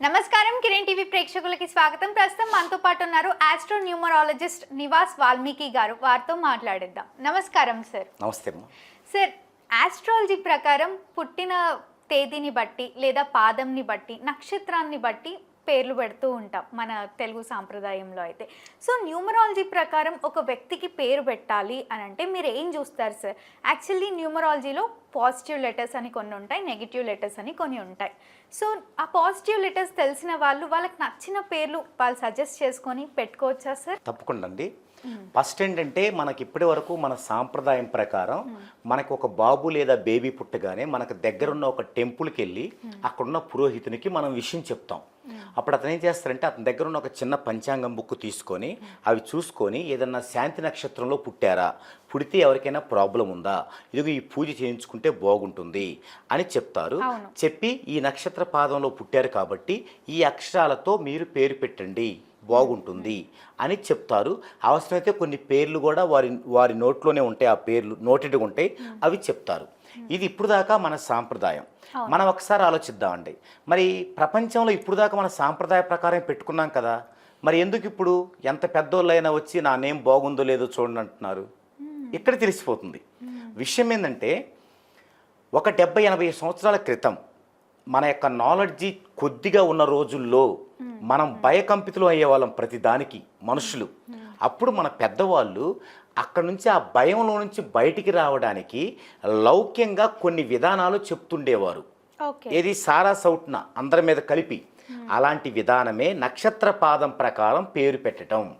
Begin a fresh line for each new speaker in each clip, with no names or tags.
నమస్కారం కిరణ్ టీవీ ప్రేక్షకులకి స్వాగతం. ప్రస్తుతం మనతో పాటు ఉన్నారు ఆస్ట్రో న్యూమరాలజిస్ట్ నివాస్ వాల్మీకి గారు. వారితో మాట్లాడిద్దాం. నమస్కారం సార్.
నమస్తే
సార్ ఆస్ట్రాలజీ ప్రకారం పుట్టిన తేదీని బట్టి లేదా పాదంని బట్టి నక్షత్రాన్ని బట్టి పేర్లు పెడుతూ ఉంటాం మన తెలుగు సాంప్రదాయంలో అయితే. సో న్యూమరాలజీ ప్రకారం ఒక వ్యక్తికి పేరు పెట్టాలి అని అంటే మీరు ఏం చూస్తారు సార్? యాక్చువల్లీ న్యూమరాలజీలో పాజిటివ్ లెటర్స్ అని కొన్ని ఉంటాయి నెగిటివ్ లెటర్స్ అని కొన్ని ఉంటాయి. సో ఆ పాజిటివ్ లెటర్స్ తెలిసిన వాళ్ళు వాళ్ళకి నచ్చిన పేర్లు వాళ్ళు సజెస్ట్ చేసుకొని పెట్టుకోవచ్చా సార్?
తప్పకుండా అండి. ఫస్ట్ ఏంటంటే మనకి ఇప్పటి వరకు మన సాంప్రదాయం ప్రకారం మనకు ఒక బాబు లేదా బేబీ పుట్టగానే మనకు దగ్గరున్న ఒక టెంపుల్కి వెళ్ళి అక్కడున్న పురోహితునికి మనం విషయం చెప్తాం. అప్పుడు అతను ఏం చేస్తారంటే అతని దగ్గర ఉన్న ఒక చిన్న పంచాంగం బుక్ తీసుకొని అవి చూసుకొని ఏదన్నా శాంతి నక్షత్రంలో పుట్టారా పుడితే ఎవరికైనా ప్రాబ్లం ఉందా ఇదిగో ఈ పూజ చేయించుకుంటే బాగుంటుంది అని చెప్తారు. చెప్పి ఈ నక్షత్ర పాదంలో పుట్టారు కాబట్టి ఈ అక్షరాలతో మీరు పేరు పెట్టండి. బాగుంటుంది అని చెప్తారు. అవసరమైతే కొన్ని పేర్లు కూడా వారి వారి నోట్లోనే ఉంటాయి. ఆ పేర్లు నోటెడ్గా ఉంటాయి. అవి చెప్తారు. ఇది ఇప్పుడు దాకా మన సాంప్రదాయం. మనం ఒకసారి ఆలోచిద్దామండి. మరి ప్రపంచంలో ఇప్పుడు దాకా మన సాంప్రదాయ ప్రకారం పెట్టుకున్నాం కదా. మరి ఎందుకు ఇప్పుడు ఎంత పెద్దోళ్ళైనా వచ్చి నా నేమ్ బాగుందో లేదో చూడండి అంటున్నారు. ఇక్కడ తెలిసిపోతుంది. విషయం ఏంటంటే ఒక డెబ్బై ఎనభై సంవత్సరాల క్రితం మన యొక్క నాలెడ్జి కొద్దిగా ఉన్న రోజుల్లో మనం భయకంపితులు అయ్యేవాళ్ళం ప్రతి దానికి మనుషులు. అప్పుడు మన పెద్దవాళ్ళు అక్కడ నుంచి ఆ భయంలో నుంచి బయటికి రావడానికి లౌక్యంగా కొన్ని విధానాలు చెప్తుండేవారు. ఏది సారా సౌట్న అందరి మీద కలిపి. అలాంటి విధానమే నక్షత్ర పాదం ప్రకారం పేరు పెట్టడం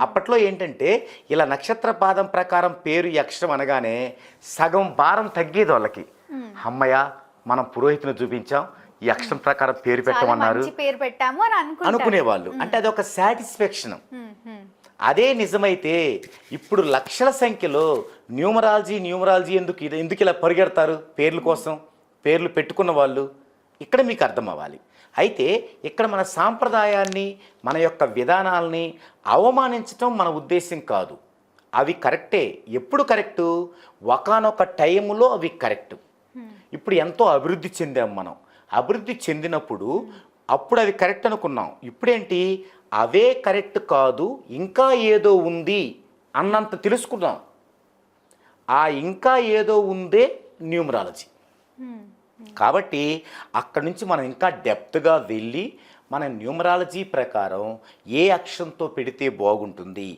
అప్పట్లో ఏంటంటే ఇలా నక్షత్ర పాదం ప్రకారం పేరు అక్షరం అనగానే సగం భారం తగ్గేది వాళ్ళకి. అమ్మయ్య మనం పురోహితుని చూపించాం ఈ అక్షరం ప్రకారం పేరు పెట్టమన్నారు.
పేరు పెట్టాము అని
అనుకునేవాళ్ళు. అంటే అది ఒక సాటిస్ఫాక్షన్. అదే నిజమైతే ఇప్పుడు లక్షల సంఖ్యలో న్యూమరాలజీ న్యూమరాలజీ ఎందుకు ఎందుకు ఇలా పరిగెడతారు పేర్ల కోసం? పేర్లు పెట్టుకున్న వాళ్ళు ఇక్కడ మీకు అర్థం అవ్వాలి. అయితే ఇక్కడ మన సాంప్రదాయాన్ని మన యొక్క విధానాల్ని అవమానించటం మన ఉద్దేశం కాదు. అవి కరెక్టే. ఎప్పుడు కరెక్టు? ఒకనొక టైంలో అవి కరెక్టు. ఇప్పుడు ఎంతో అభివృద్ధి చెందాం మనం. అభివృద్ధి చెందినప్పుడు అప్పుడు అవి కరెక్ట్ అనుకున్నాం. ఇప్పుడేంటి? అవే కరెక్ట్ కాదు ఇంకా ఏదో ఉంది అన్నంత తెలుసుకున్నాం. ఆ ఇంకా ఏదో ఉందే న్యూమరాలజీ. కాబట్టి అక్కడి నుంచి మనం ఇంకా డెప్త్గా వెళ్ళి మన న్యూమరాలజీ ప్రకారం ఏ అక్షరంతో పెడితే బాగుంటుంది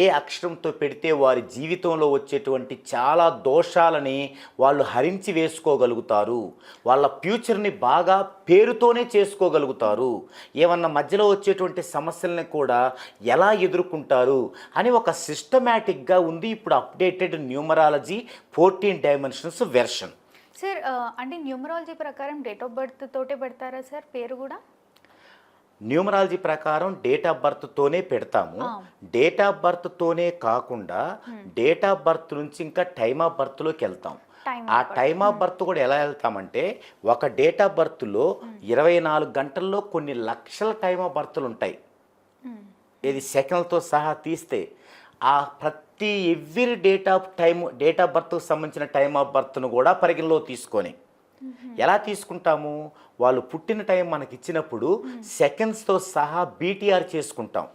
ఏ అక్షరంతో పెడితే వారి జీవితంలో వచ్చేటువంటి చాలా దోషాలని వాళ్ళు హరించి వేసుకోగలుగుతారు వాళ్ళ ఫ్యూచర్ని బాగా పేరుతోనే చేసుకోగలుగుతారు ఏమన్నా మధ్యలో వచ్చేటువంటి సమస్యల్ని కూడా ఎలా ఎదుర్కొంటారు అని ఒక సిస్టమేటిక్గా ఉంది ఇప్పుడు updated numerology fourteen dimensions version.
Sir అంటే న్యూమరాలజీ ప్రకారం డేట్ ఆఫ్ బర్త్ తోటే పెడతారా సార్ పేరు కూడా?
న్యూమరాలజీ ప్రకారం డేట్ ఆఫ్ బర్త్తోనే పెడతాము. డేట్ ఆఫ్ బర్త్తోనే కాకుండా డేట్ ఆఫ్ బర్త్ నుంచి ఇంకా టైమ్ ఆఫ్ బర్త్లోకి వెళ్తాం. ఆ టైమ్ ఆఫ్ బర్త్ కూడా ఎలా వెళ్తామంటే ఒక డేట్ ఆఫ్ బర్త్లో ఇరవై నాలుగు గంటల్లో కొన్ని లక్షల టైమ్ ఆఫ్ బర్త్లు ఉంటాయి. ఇది సెకండ్లతో సహా తీస్తే ఆ ప్రతి every date of time date of బర్త్కి సంబంధించిన టైమ్ ఆఫ్ బర్త్ను కూడా పరిగణలో తీసుకొని ఎలా తీసుకుంటాము? వాళ్ళు పుట్టిన టైం మనకి ఇచ్చినప్పుడు సెకండ్స్తో సహా బీటీఆర్ చేసుకుంటాం.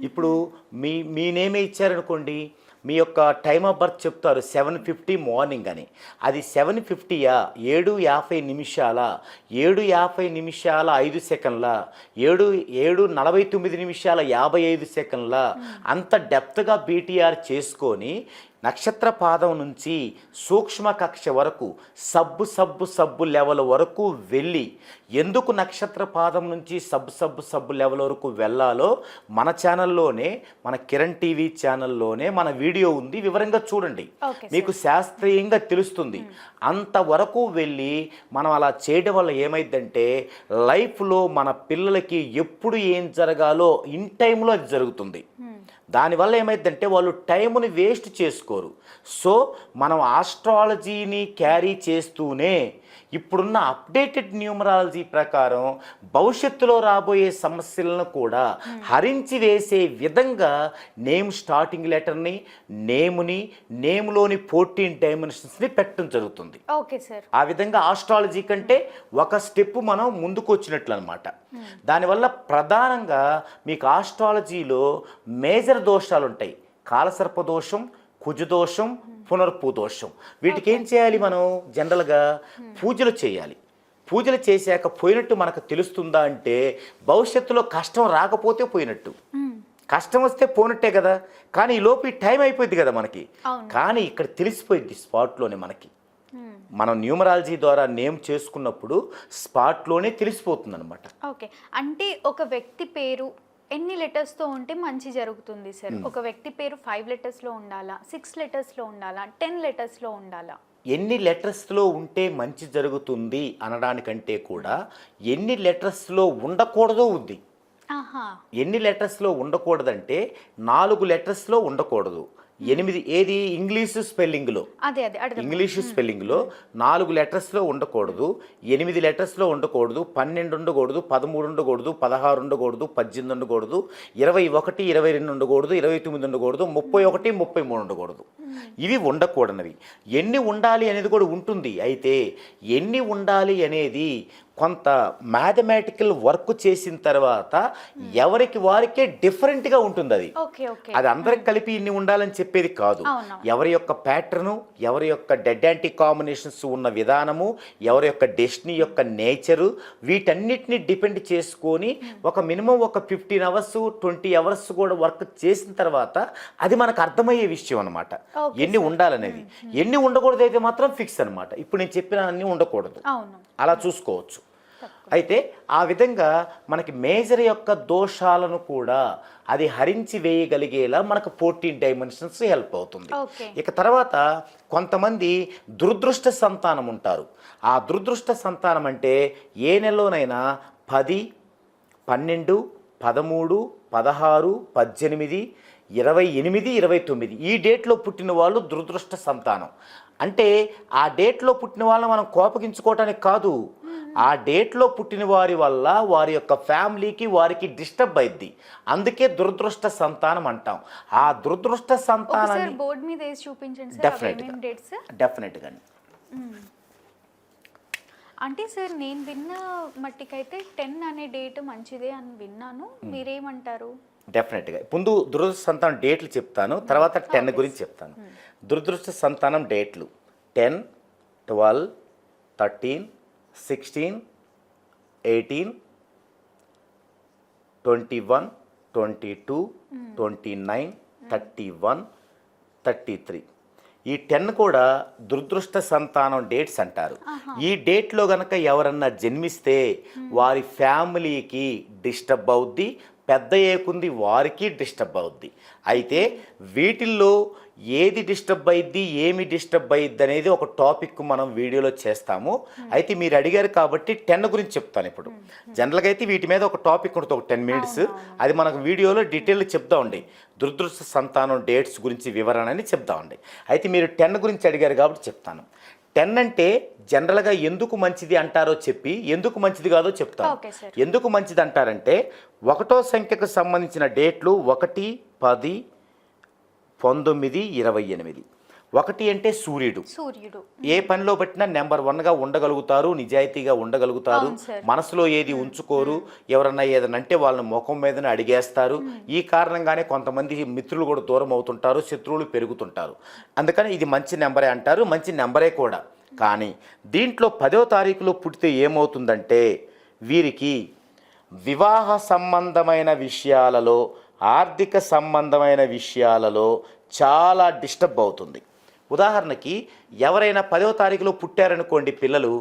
ఇప్పుడు మీ మీ నేమే ఇచ్చారనుకోండి మీ యొక్క టైమ్ ఆఫ్ బర్త్ చెప్తారు సెవెన్ ఫిఫ్టీ మార్నింగ్ అని. అది సెవెన్ ఫిఫ్టీయా? ఏడు యాభై నిమిషాల? ఏడు యాభై నిమిషాల ఐదు సెకండ్ల? ఏడు ఏడు నలభై తొమ్మిది నిమిషాల యాభై ఐదు సెకండ్ల? అంత డెప్త్గా బీటీఆర్ చేసుకొని నక్షత్ర పాదం నుంచి సూక్ష్మ కక్ష వరకు సబ్బు సబ్బు సబ్బు లెవెల్ వరకు వెళ్ళి ఎందుకు నక్షత్ర పాదం నుంచి సబ్బు సబ్బు సబ్బు లెవెల్ వరకు వెళ్ళాలో మన ఛానల్లోనే మన కిరణ్ టీవీ ఛానల్లోనే మన వీడియో ఉంది. వివరంగా చూడండి. మీకు శాస్త్రీయంగా తెలుస్తుంది. అంతవరకు వెళ్ళి మనం అలా చేయడం వల్ల ఏమైందంటే లైఫ్లో మన పిల్లలకి ఎప్పుడు ఏం జరగాలో ఇన్ టైంలో అది జరుగుతుంది. దానివల్ల ఏమైందంటే వాళ్ళు టైంని వేస్ట్ చేసుకోరు. సో మనం ఆస్ట్రాలజీని క్యారీ చేస్తూనే ఇప్పుడున్న అప్డేటెడ్ న్యూమరాలజీ ప్రకారం భవిష్యత్తులో రాబోయే సమస్యలను కూడా హరించి వేసే విధంగా నేమ్ స్టార్టింగ్ లెటర్ని నేముని నేమ్లోని ఫోర్టీన్ డైమెన్షన్స్ని పెట్టడం జరుగుతుంది.
Okay sir.
ఆ విధంగా ఆస్ట్రాలజీ కంటే ఒక స్టెప్ మనం ముందుకు వచ్చినట్లు అనమాట దానివల్ల ప్రధానంగా మీకు ఆస్ట్రాలజీలో మేజర్ దోషాలు ఉంటాయి కాలసర్ప దోషం కుజదోషం పునర్పు దోషం వీటికి ఏం చేయాలి మనం? జనరల్గా పూజలు చేయాలి. పూజలు చేశాక పోయినట్టు మనకు తెలుస్తుందా అంటే భవిష్యత్తులో కష్టం రాకపోతే పోయినట్టు. కష్టం వస్తే పోనట్టే కదా. కానీ ఈ లోపు టైం అయిపోయింది కదా మనకి. కానీ ఇక్కడ తెలిసిపోయింది స్పాట్లోనే మనకి. మనం న్యూమరాలజీ ద్వారా నేమ్ చేసుకున్నప్పుడు స్పాట్లోనే తెలిసిపోతుంది అనమాట
ఓకే. అంటే ఒక వ్యక్తి పేరు ఎన్ని లెటర్స్తో ఉంటే మంచి జరుగుతుంది సార్ ఒక వ్యక్తి పేరు ఫైవ్ లెటర్స్లో ఉండాలా సిక్స్ లెటర్స్లో ఉండాలా టెన్ లెటర్స్లో ఉండాలా?
ఎన్ని లెటర్స్లో ఉంటే మంచి జరుగుతుంది అనడానికంటే కూడా ఎన్ని లెటర్స్లో ఉండకూడదో ఉంది.
ఆహా.
ఎన్ని లెటర్స్లో ఉండకూడదంటే నాలుగు లెటర్స్లో ఉండకూడదు. ఎనిమిది ఏది? ఇంగ్లీషు స్పెల్లింగ్లో.
అదే అదే అర్థం
ఇంగ్లీష్ స్పెల్లింగ్లో. నాలుగు లెటర్స్లో ఉండకూడదు. ఎనిమిది లెటర్స్లో ఉండకూడదు. పన్నెండు ఉండకూడదు. పదమూడు ఉండకూడదు. పదహారు ఉండకూడదు. పద్దెనిమిది ఉండకూడదు. ఇరవై ఒకటి ఇరవై రెండు ఉండకూడదు. ఇరవై తొమ్మిది ఉండకూడదు. ముప్పై ఒకటి ముప్పై మూడు ఉండకూడదు. ఇవి ఉండకూడనివి. ఎన్ని ఉండాలి అనేది కూడా ఉంటుంది. అయితే ఎన్ని ఉండాలి అనేది కొంత మ్యాథమెటికల్ వర్క్ చేసిన తర్వాత ఎవరికి వారికే డిఫరెంట్గా ఉంటుంది అది అది అందరికి కలిపి ఇన్ని ఉండాలని చెప్పేది కాదు. ఎవరి యొక్క ప్యాటర్ను ఎవరి యొక్క డెడ్ యాంటీ కాంబినేషన్స్ ఉన్న విధానము ఎవరి యొక్క డెస్టినీ యొక్క నేచరు వీటన్నిటిని డిపెండ్ చేసుకొని ఒక మినిమం ఒక ఫిఫ్టీన్ అవర్స్ ట్వంటీ అవర్స్ కూడా వర్క్ చేసిన తర్వాత అది మనకు అర్థమయ్యే విషయం అనమాట ఎన్ని ఉండాలనేది. ఎన్ని ఉండకూడదు అయితే మాత్రం ఫిక్స్ అనమాట ఇప్పుడు నేను చెప్పిన అన్ని ఉండకూడదు అలా చూసుకోవచ్చు. అయితే ఆ విధంగా మనకి మేజర్ యొక్క దోషాలను కూడా అది హరించి వేయగలిగేలా మనకు ఫోర్టీన్ డైమెన్షన్స్ హెల్ప్ అవుతుంది. ఇక తర్వాత కొంతమంది దురదృష్ట సంతానం ఉంటారు. ఆ దురదృష్ట సంతానం అంటే ఏ నెలలోనైనా పది పన్నెండు పదమూడు పదహారు పద్దెనిమిది ఇరవై ఎనిమిది ఇరవై తొమ్మిది ఈ డేట్లో పుట్టిన వాళ్ళు దురదృష్ట సంతానం. అంటే ఆ డేట్లో పుట్టిన వాళ్ళని మనం కోపగించుకోవటానికి కాదు. ఆ డేట్లో పుట్టిన వారి వల్ల వారి యొక్క ఫ్యామిలీకి వారికి డిస్టర్బ్ అయింది అందుకే దురదృష్ట సంతానం అంటాం. ఆ దురదృష్ట సంతానాన్ని
బోర్డ్ మీద చూపించండి
డెఫినెట్గా
అంటే సార్ నేను విన్న మట్టికైతే టెన్ అనే డేట్ మంచిదే అని విన్నాను. మీరేమంటారు?
డెఫినెట్గా ముందు దురదృష్ట సంతానం డేట్లు చెప్తాను తర్వాత టెన్ గురించి చెప్తాను. దురదృష్ట సంతానం డేట్లు. Ten twelve thirteen sixteen eighteen twenty one twenty two twenty nine thirty one thirty three ఈ టెన్ కూడా దురదృష్ట సంతానం డేట్స్ అంటారు. ఈ డేట్లో గనక ఎవరన్నా జన్మిస్తే వారి ఫ్యామిలీకి డిస్టర్బ్ అవుద్ది పెద్ద ఏకుంది వారికి డిస్టర్బ్ అవుద్ది. అయితే వీటిల్లో ఏది డిస్టర్బ్ అయ్యిద్ది ఏమి డిస్టర్బ్ అయ్యిద్ది అనేది ఒక టాపిక్ మనం వీడియోలో చేస్తాము. అయితే మీరు అడిగారు కాబట్టి టెన్ గురించి చెప్తాను ఇప్పుడు. జనరల్గా అయితే వీటి మీద ఒక టాపిక్ ఉంటుంది ఒక టెన్ మినిట్స్. అది మనకు వీడియోలో డీటెయిల్ చెప్తామండి దురదృష్ట సంతానం డేట్స్ గురించి వివరణ అని చెప్తామండి అయితే మీరు టెన్ గురించి అడిగారు కాబట్టి చెప్తాను. టెన్ అంటే జనరల్గా ఎందుకు మంచిది అంటారో చెప్పి ఎందుకు మంచిది కాదో చెప్తాను. ఎందుకు మంచిది అంటారంటే ఒకటో సంఖ్యకు సంబంధించిన డేట్లు ఒకటి పది పంతొమ్మిది ఇరవై ఎనిమిది. ఒకటి అంటే సూర్యుడు.
సూర్యుడు.
ఏ పనిలో పెట్టినా నెంబర్ వన్గా ఉండగలుగుతారు నిజాయితీగా ఉండగలుగుతారు. మనసులో ఏది ఉంచుకోరు ఎవరన్నా ఏదైనా అంటే వాళ్ళని ముఖం మీదనే అడిగేస్తారు. ఈ కారణంగానే కొంతమంది మిత్రులు కూడా దూరం అవుతుంటారు శత్రువులు పెరుగుతుంటారు. అందుకని ఇది మంచి నెంబరే అంటారు మంచి నెంబరే కూడా. కానీ దీంట్లో పదో తారీఖులో పుట్టితే ఏమవుతుందంటే వీరికి వివాహ సంబంధమైన విషయాలలో ఆర్థిక సంబంధమైన విషయాలలో చాలా డిస్టర్బ్ అవుతుంది. ఉదాహరణకి ఎవరైనా పదవ తారీఖులో పుట్టారనుకోండి పిల్లలు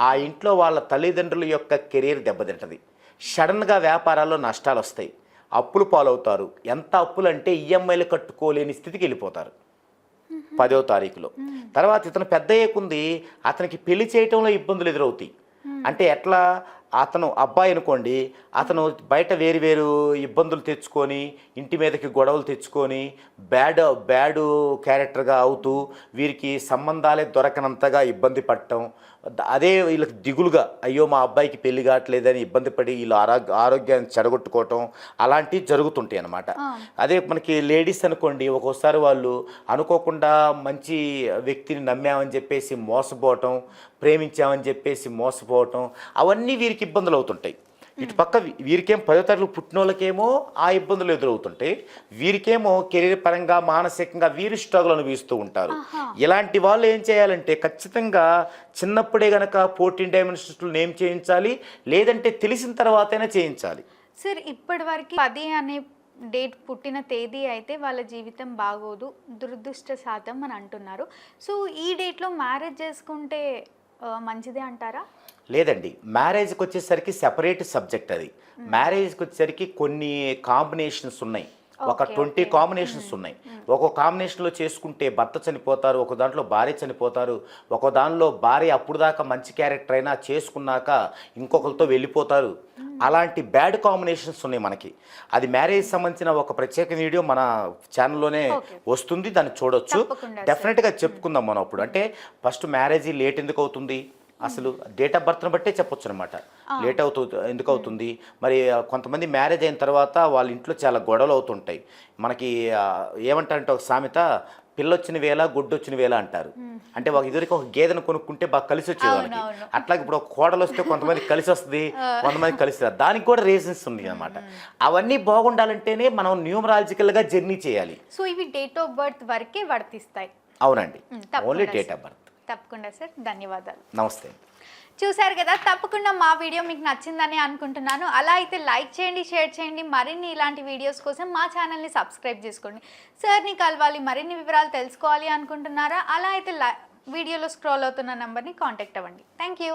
ఆ ఇంట్లో వాళ్ళ తల్లిదండ్రుల యొక్క కెరీర్ దెబ్బతింటది. సడన్గా వ్యాపారాల్లో నష్టాలు వస్తాయి అప్పులు పాలవుతారు. ఎంత అప్పులు అంటే ఈఎంఐలు కట్టుకోలేని స్థితికి వెళ్ళిపోతారు. పదో తారీఖులో. తర్వాత ఇతను పెద్ద అయ్యకుంది అతనికి పెళ్ళి చేయటంలో ఇబ్బందులు ఎదురవుతాయి. అంటే ఎట్లా? అతను అబ్బాయి అనుకోండి అతను బయట వేరు వేరు ఇబ్బందులు తెచ్చుకొని ఇంటి మీదకి గొడవలు తెచ్చుకొని బ్యాడ్ బ్యాడ్ క్యారెక్టర్గా అవుతూ వీరికి సంబంధాలే దొరకనంతగా ఇబ్బంది పడటం అదే వీళ్ళకి దిగులుగా అయ్యో మా అబ్బాయికి పెళ్ళి కావట్లేదని ఇబ్బంది పడి వీళ్ళు ఆరోగ్య ఆరోగ్యాన్ని చెడగొట్టుకోవటం అలాంటివి జరుగుతుంటాయి అన్నమాట. అదే మనకి లేడీస్ అనుకోండి ఒక్కోసారి వాళ్ళు అనుకోకుండా మంచి వ్యక్తిని నమ్మామని చెప్పేసి మోసపోవటం ప్రేమించామని చెప్పేసి మోసపోవటం అవన్నీ వీరికి ఇబ్బందులు అవుతుంటాయి. ఇటు పక్క వీరికేం పదో తరగతి పుట్టిన వాళ్ళకేమో ఆ ఇబ్బందులు ఎదురవుతుంటాయి వీరికేమో కెరీర్ పరంగా మానసికంగా వీరి స్ట్రగుల్ అనుభవిస్తూ ఉంటారు. ఇలాంటి వాళ్ళు ఏం చేయాలంటే ఖచ్చితంగా చిన్నప్పుడే గనక ఫోర్టీన్ డైమెన్షన్స్లో నేమ్ చేయించాలి లేదంటే తెలిసిన తర్వాతైనా చేయించాలి.
సార్ ఇప్పటి వరకు పది అనే డేట్ పుట్టిన తేదీ అయితే వాళ్ళ జీవితం బాగోదు దురదృష్ట శాతం అని అంటున్నారు. సో ఈ డేట్లో మ్యారేజ్ చేసుకుంటే మంచిదే అంటారా?
లేదండి. మ్యారేజ్కి వచ్చేసరికి సెపరేట్ సబ్జెక్ట్ అది. మ్యారేజ్కి వచ్చేసరికి కొన్ని కాంబినేషన్స్ ఉన్నాయి. ఒక ట్వంటీ. కాంబినేషన్స్ ఉన్నాయి. ఒక కాంబినేషన్లో చేసుకుంటే భర్త చనిపోతారు ఒక దాంట్లో భార్య చనిపోతారు ఒక దానిలో భార్య అప్పుడు దాకా మంచి క్యారెక్టర్ అయినా చేసుకున్నాక ఇంకొకరితో వెళ్ళిపోతారు. అలాంటి బ్యాడ్ కాంబినేషన్స్ ఉన్నాయి మనకి. అది మ్యారేజ్ సంబంధించిన ఒక ప్రత్యేక వీడియో మన ఛానల్లోనే. వస్తుంది దాన్ని చూడొచ్చు. డెఫినెట్గా చెప్పుకుందాం మనం అప్పుడు. అంటే ఫస్ట్ మ్యారేజ్ లేట్ ఎందుకు అవుతుంది? అసలు డేట్ ఆఫ్ బర్త్ని బట్టే చెప్పొచ్చు అనమాట లేట్ అవుతుంది ఎందుకు అవుతుంది? మరి కొంతమంది మ్యారేజ్ అయిన తర్వాత వాళ్ళ ఇంట్లో చాలా గొడవలు అవుతుంటాయి. మనకి ఏమంటారంటే ఒక సామెత పిల్లొచ్చిన వేళ గుడ్డొచ్చిన వేళ అంటారు. అంటే ఒక ఇదివరకు ఒక గేదెను కొనుక్కుంటే బాగా కలిసి వచ్చేది
అవును.
అట్లాగే ఇప్పుడు ఒక కోడలు వస్తే కొంతమంది కలిసి వస్తుంది కొంతమంది కలిసి రాదు దానికి కూడా రీజన్స్ ఉన్నాయి అనమాట అవన్నీ బాగుండాలంటేనే మనం న్యూమరాలజికల్గా జర్నీ చేయాలి.
సో ఇవి డేట్ ఆఫ్ బర్త్ వరకే వర్తిస్తాయి.
అవునండి. Only date. ఆఫ్ బర్త్
తప్పకుండా సార్. ధన్యవాదాలు.
నమస్తే.
చూశారు కదా తప్పకుండా మా వీడియో మీకు నచ్చిందని అనుకుంటున్నాను. అలా అయితే లైక్ చేయండి షేర్ చేయండి మరిన్ని ఇలాంటి వీడియోస్ కోసం మా ఛానల్ని సబ్స్క్రైబ్ చేసుకోండి. సార్ని కలవాలి మరిన్ని వివరాలు తెలుసుకోవాలి అనుకుంటున్నారా? అలా అయితే వీడియోలో స్క్రోల్ అవుతున్న నెంబర్ని కాంటాక్ట్ అవ్వండి. Thank you.